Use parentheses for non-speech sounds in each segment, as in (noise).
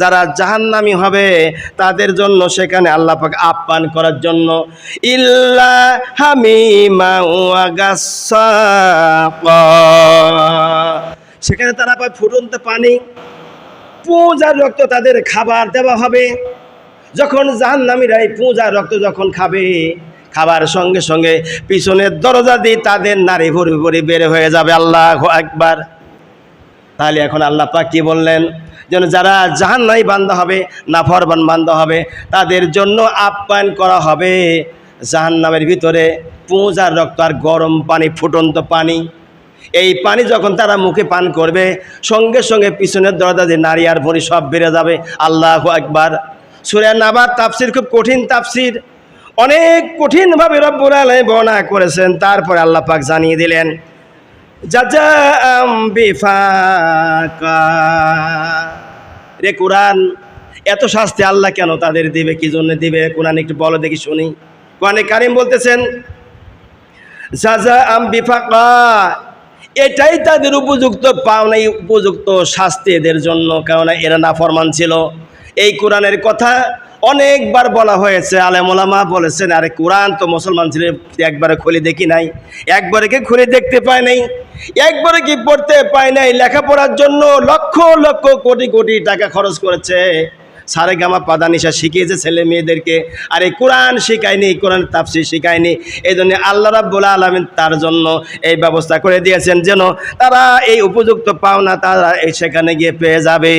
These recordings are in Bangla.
যারা জাহান্নামি হবে, তাদের জন্য সেখানে আল্লাহ পাক আপ্যায়ন করার জন্য ইল্লা হামিমা। সেখানে তারা পায় ফুটন্ত পানি, পূজার রক্ত তাদের খাবার দেওয়া হবে। যখন জাহান্নামীরা এই পূজার রক্ত যখন খাবে, খাবার সঙ্গে সঙ্গে পিছনের দরজা দিয়ে তাদের নারী ভরি ভরি বের হয়ে যাবে, আল্লাহ একবার তাহলে এখন আল্লাহ পাক কি বললেন? যেন যারা জাহান্নাই বান্ধা হবে নাফরবান বান্ধা হবে, তাদের জন্য আপ্যায়ন করা হবে। জাহান্নামের ভিতরে পূজার রক্ত আর গরম পানি, ফুটন্ত পানি। এই পানি যখন তারা মুখে পান করবে, সঙ্গে সঙ্গে পিছনের দরজা দিয়ে নারী আর ভরি সব বেড়ে যাবে। আল্লাহ একবার সুরের নাবার তাফসির খুব কঠিন তাফসির। অনেক কঠিনভাবে রব্বুল আলাই বর্ণনা করেছেন, তারপরে আল্লাহ পাক জানিয়ে দিলেন রে কোরআন, এত শাস্তি আল্লাহ কেন তাদের দিবে? কি জন্য দিবে? কোরআন একটু বলো দেখি শুনি। কোরআনে কারিম বলতেছেন এটাই তাদের উপযুক্ত পাওনাই উপযুক্ত শাস্তি এদের জন্য, কেননা এরা নাফরমান ছিল। এই কোরআনের কথা অনেকবার বলা হয়েছে আলেমোলামা বলেছেন, আরে কোরআন তো মুসলমান ছিল একবারে খুলে দেখি নাই, একবারে কি খুলে দেখতে পায় নাই, একবারে কি পড়তে পায় নাই, লেখাপড়ার জন্য লক্ষ লক্ষ কোটি কোটি টাকা খরচ করেছে। সারে গামা পাদানিশা শিখিয়েছে ছেলে মেয়েদেরকে, আর এই কোরআন শিখায়নি, কোরআন তাপসি শিখায়নি এই জন্য আল্লাহ রাব্বুল আলমিন তার জন্য এই ব্যবস্থা করে দিয়েছেন, যেন তারা এই উপযুক্ত পাওনা তারা এই সেখানে গিয়ে পেয়ে যাবে।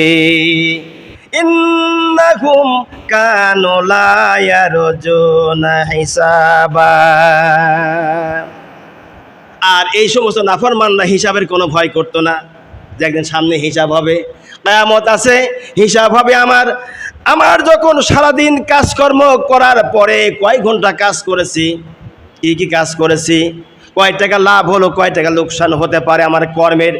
ইন্নাহুম কানু লা ইয়ারজুনা হিসাবা। আর এই সমস্ত নাফরমানরা হিসাবের কোনো ভয় করতো না যে একদিন সামনে হিসাব হবে। কেয়ামত আছে, হিসাব হবে আমার। আমার যখন সারাদিন কাজকর্ম করার পরে কয় ঘণ্টা কাজ করেছি, কী কী কাজ করেছি? কয় টাকা লাভ হলো, কয় টাকা লোকসান হতে পারে আমার কর্মের?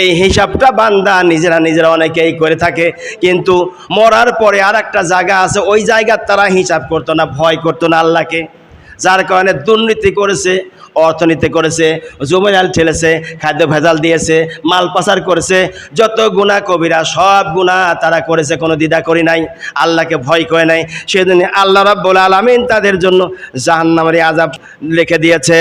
এই হিসাবটা বান্দা নিজেরা নিজেরা অনেকেই করে থাকে। কিন্তু মরার পরে আর একটা জায়গা আছে, ওই জায়গার তারা হিসাব করতো না, ভয় করতো না আল্লাহকে। যার কারণে দুর্নীতি করেছে অর্থনীতি করেছে জুমিনাল ঠেলেছে, খাদ্য ভেজাল দিয়েছে, মাল পাচার করেছে, যত গুণা কবিরা সব গুণা তারা করেছে, কোনো দ্বিধা করি নাই, আল্লাহকে ভয় করে নাই। সেদিন আল্লাহ রাব্বুল আলামিন তাদের জন্য জাহান্নামের আজাব লিখে দিয়েছে।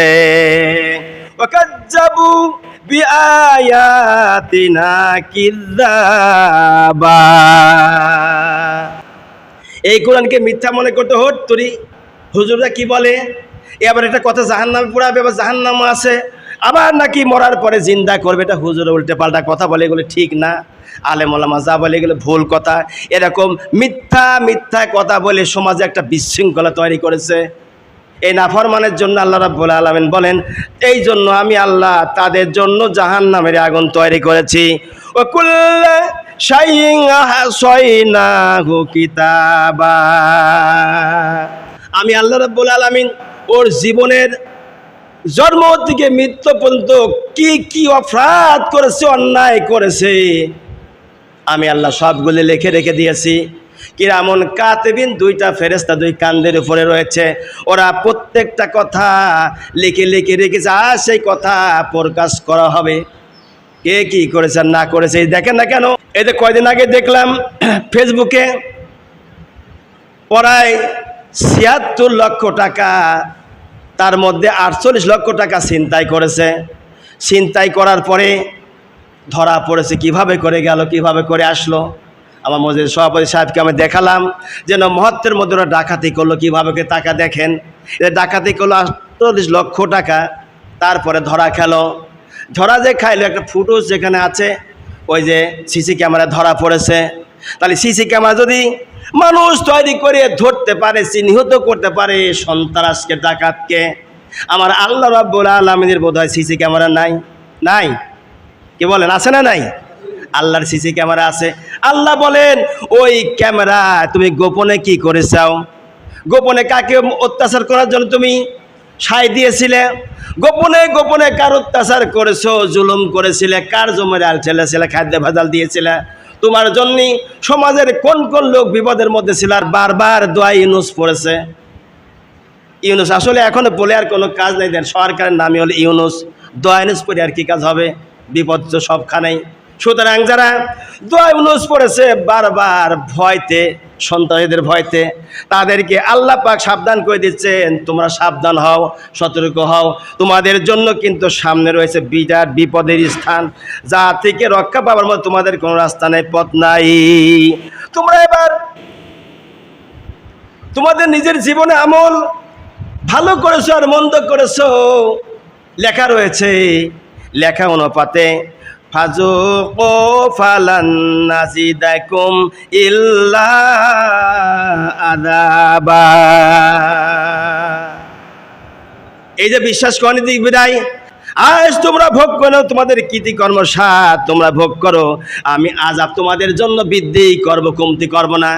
এই কোরআনকে মিথ্যা মনে করতে হট তুরি হুজুররা কি বলে? এবার একটা কথা জাহান্নামে পুরাবে আবার জাহান্নাম আছে। আবার নাকি মরার পরে জিন্দা করবে, এটা হুজুরে উল্টে পাল্টা কথা বলে, এগুলো ঠিক না। আলে মোলামা যা বলে, এগুলো ভুল কথা। এরকম মিথ্যা মিথ্যা কথা বলে সমাজে একটা বিশৃঙ্খলা তৈরি করেছে। এই নাফরমানের জন্য আল্লাহ রাব্বুল আলামিন বলেন, এই জন্য আমি আল্লাহ তাদের জন্য জাহান্নামের আগুন তৈরি করেছি। ও কুল্লা আমি আল্লাহ রাব্বুল আলামিন ওর জীবনের জন্ম থেকে মৃত্যু পর্যন্ত কি কি অপরাধ করেছে, অন্যায় করেছে, আমি আল্লাহ সবগুলি লিখে রেখে দিয়েছি। কিরামন কাতেবিন, দুইটা ফেরেস্তা দুই কান্দের উপরে রয়েছে। ওরা প্রত্যেকটা কথা লিখে লিখে রেখেছে আর সেই কথা প্রকাশ করা হবে। কে কি করেছে না করেছে দেখেন না কেন? যে কয়দিন আগে দেখলাম (clears throat) ফেসবুকে প্রায় ছিয়াত্তর লক্ষ টাকা, তার মধ্যে আটচল্লিশ লক্ষ টাকা ছিনতাই করেছে। ছিনতাই করার পরে ধরা পড়েছে, কীভাবে করে গেল, কীভাবে করে আসলো? আমার মসজিদ সভাপতি সাহেবকে আমি দেখালাম যেন মহত্বের মধ্যে ওরা ডাকাতি করল, কীভাবে করে টাকা দেখেন। ডাকাতি করল আটচল্লিশ লক্ষ টাকা, তারপরে ধরা খেলো। ধরা যে খাইলো, একটা ফুটেজ যেখানে আছে, ওই যে সিসি ক্যামেরা ধরা পড়েছে। তাহলে সিসি ক্যামেরা যদি মানুষ তৈরি করে ধরতে পারে, চিহ্নিত করতে পারে সন্ত্রাসকে ডাকাতকে। আমার আল্লাহ রাব্বুল আলমিনের বোধ হয় সিসি ক্যামেরা নাই। নাই। কি বলেন, আছে না নাই? আল্লাহর সিসি ক্যামেরা আছে। আল্লাহ বলেন, ওই ক্যামেরা তুমি গোপনে কি করেছাও গোপনে কাকে অত্যাচার করার জন্য তুমি সাই দিয়েছিলে? গোপনে গোপনে কার অত্যাচার করেছ, জুলুম করেছিলে? কার জমের আল ছেলে ছেলে খাদ্য ভেজাল দিয়েছিলে? তোমার জন্যই সমাজের কোন কোন লোক বিপদের মধ্যে ছিল আর বারবার দোয়া ইউনুস পড়েছে। ইউনুস, আসলে এখনও বলে আর কোনো কাজ নেই দেন, সরকারের নামই হলো ইউনুস। দোয়া ইউনুস পড়ে আর কি কাজ হবে? বিপদ তো সবখানেই। সুতরাং যারা দোয়া ইউনুস পড়েছে, বারবার ভয়তে সন্তানীদের ভয়তে তাদেরকে আল্লাহ পাক সাবধান করে দিচ্ছেন। তোমরা সাবধান হও, সতর্ক হও। তোমাদের জন্য কিন্তু সামনে রয়েছে বিরাট বিপদের স্থান, যা থেকে রক্ষা পাবার মতো তোমাদের কোনো রাস্তা নেই, পথ নাই। তোমরা এবার তোমাদের নিজের জীবনে আমল ভালো করেছ আর মন্দ করেছ, লেখা রয়েছে, লেখা অনুপাতে ফাজুকু ফালান নাজিদাকুম ইল্লা আযাবা। এই যে বিশ্বাস করেনি দিক আজ তোমরা ভোগ করো, তোমাদের কৃতিকর্ম সাত তোমরা ভোগ করো। আমি আজাব তোমাদের জন্য বৃদ্ধি করব, কমতি করব না।